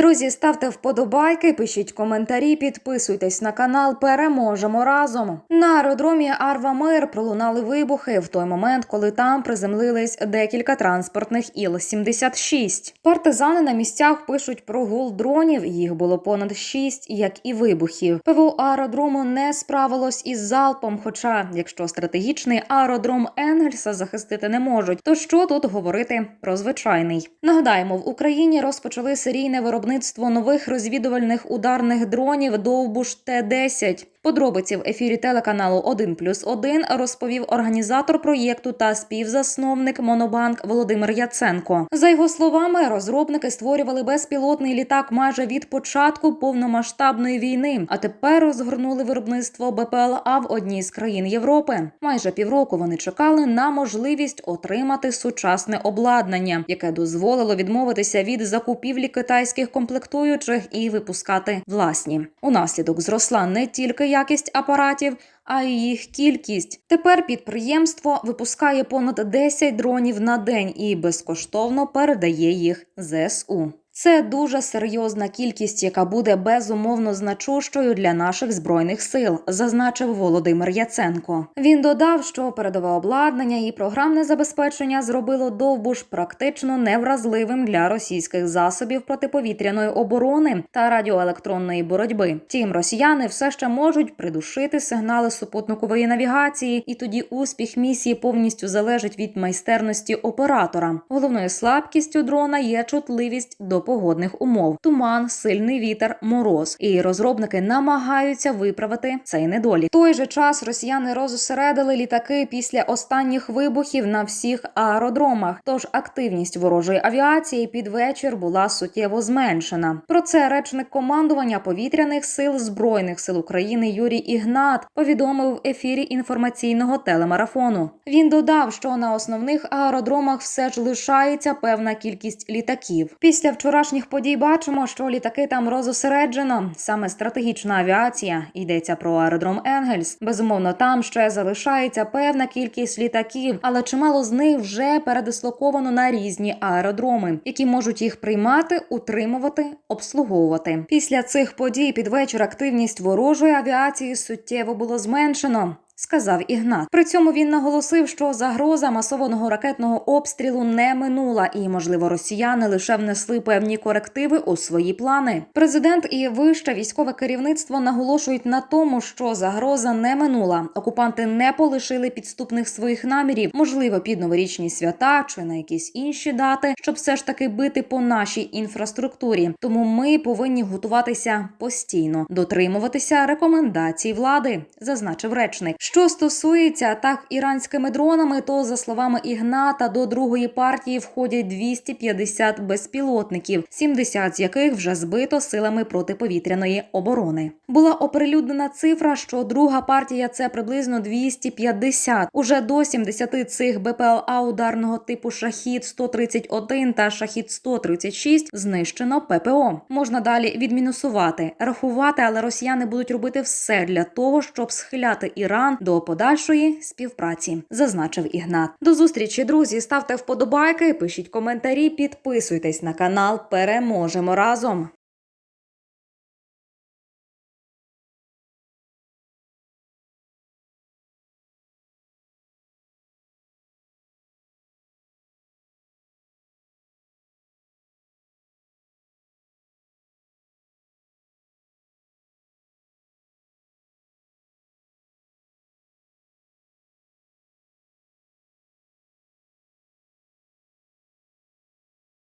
Друзі, ставте вподобайки, пишіть коментарі, підписуйтесь на канал. Переможемо разом. На аеродромі Арва Мир пролунали вибухи в той момент, коли там приземлились декілька транспортних Іл-76. Партизани на місцях пишуть про гул дронів. Їх було понад шість, як і вибухів. ПВО аеродрому не справилось із залпом. Хоча, якщо стратегічний аеродром Енгельса захистити не можуть, то що тут говорити про звичайний? Нагадаємо, в Україні розпочали серійне виробництво нових розвідувальних ударних дронів Довбуш Т-10. Подробиці в ефірі телеканалу 1 плюс 1 розповів організатор проєкту та співзасновник Монобанк Володимир Яценко. За його словами, розробники створювали безпілотний літак майже від початку повномасштабної війни, а тепер розгорнули виробництво БПЛА в одній з країн Європи. Майже півроку вони чекали на можливість отримати сучасне обладнання, яке дозволило відмовитися від закупівлі китайських комплектуючих і випускати власні. Унаслідок зросла не тільки якість апаратів. А й їх кількість тепер підприємство випускає понад 10 дронів на день і безкоштовно передає їх ЗСУ. Це дуже серйозна кількість, яка буде безумовно значущою для наших збройних сил, зазначив Володимир Яценко. Він додав, що передове обладнання і програмне забезпечення зробило довбуш практично невразливим для російських засобів протиповітряної оборони та радіоелектронної боротьби. Втім, росіяни все ще можуть придушити сигнали супутникової навігації, і тоді успіх місії повністю залежить від майстерності оператора. Головною слабкістю дрона є чутливість до погодних умов: туман, сильний вітер, мороз. І розробники намагаються виправити цей недолік. В той же час росіяни розосередили літаки після останніх вибухів на всіх аеродромах. Тож активність ворожої авіації під вечір була суттєво зменшена. Про це речник командування повітряних сил збройних сил України Юрій Ігнат повідомив в ефірі інформаційного телемарафону. Він додав, що на основних аеродромах все ж лишається певна кількість літаків. Після вчорашніх подій бачимо, що літаки там розосереджено. Саме стратегічна авіація йдеться про аеродром Енгельс. Безумовно, там ще залишається певна кількість літаків, але чимало з них вже передислоковано на різні аеродроми, які можуть їх приймати, утримувати, обслуговувати. Після цих подій під вечір активність ворожої авіації суттєво було зменшено. Сказав Ігнат. При цьому він наголосив, що загроза масованого ракетного обстрілу не минула, і, можливо, росіяни лише внесли певні корективи у свої плани. Президент і вище військове керівництво наголошують на тому, що загроза не минула. Окупанти не полишили підступних своїх намірів, можливо, під новорічні свята чи на якісь інші дати, щоб все ж таки бити по нашій інфраструктурі. Тому ми повинні готуватися постійно, дотримуватися рекомендацій влади, зазначив речник. Що стосується атак іранськими дронами, то за словами Ігната до другої партії входять 250 безпілотників, 70 з яких вже збито силами протиповітряної оборони. Була оприлюднена цифра, що друга партія це приблизно 250. Уже до 70 цих БПЛА ударного типу Шахід 131 та Шахід 136 знищено ППО. Можна далі відмінусувати, рахувати, але росіяни будуть робити все для того, щоб схиляти Іран до подальшої співпраці, зазначив Ігнат. До зустрічі, друзі. Ставте вподобайки, пишіть коментарі, підписуйтесь на канал. Переможемо разом.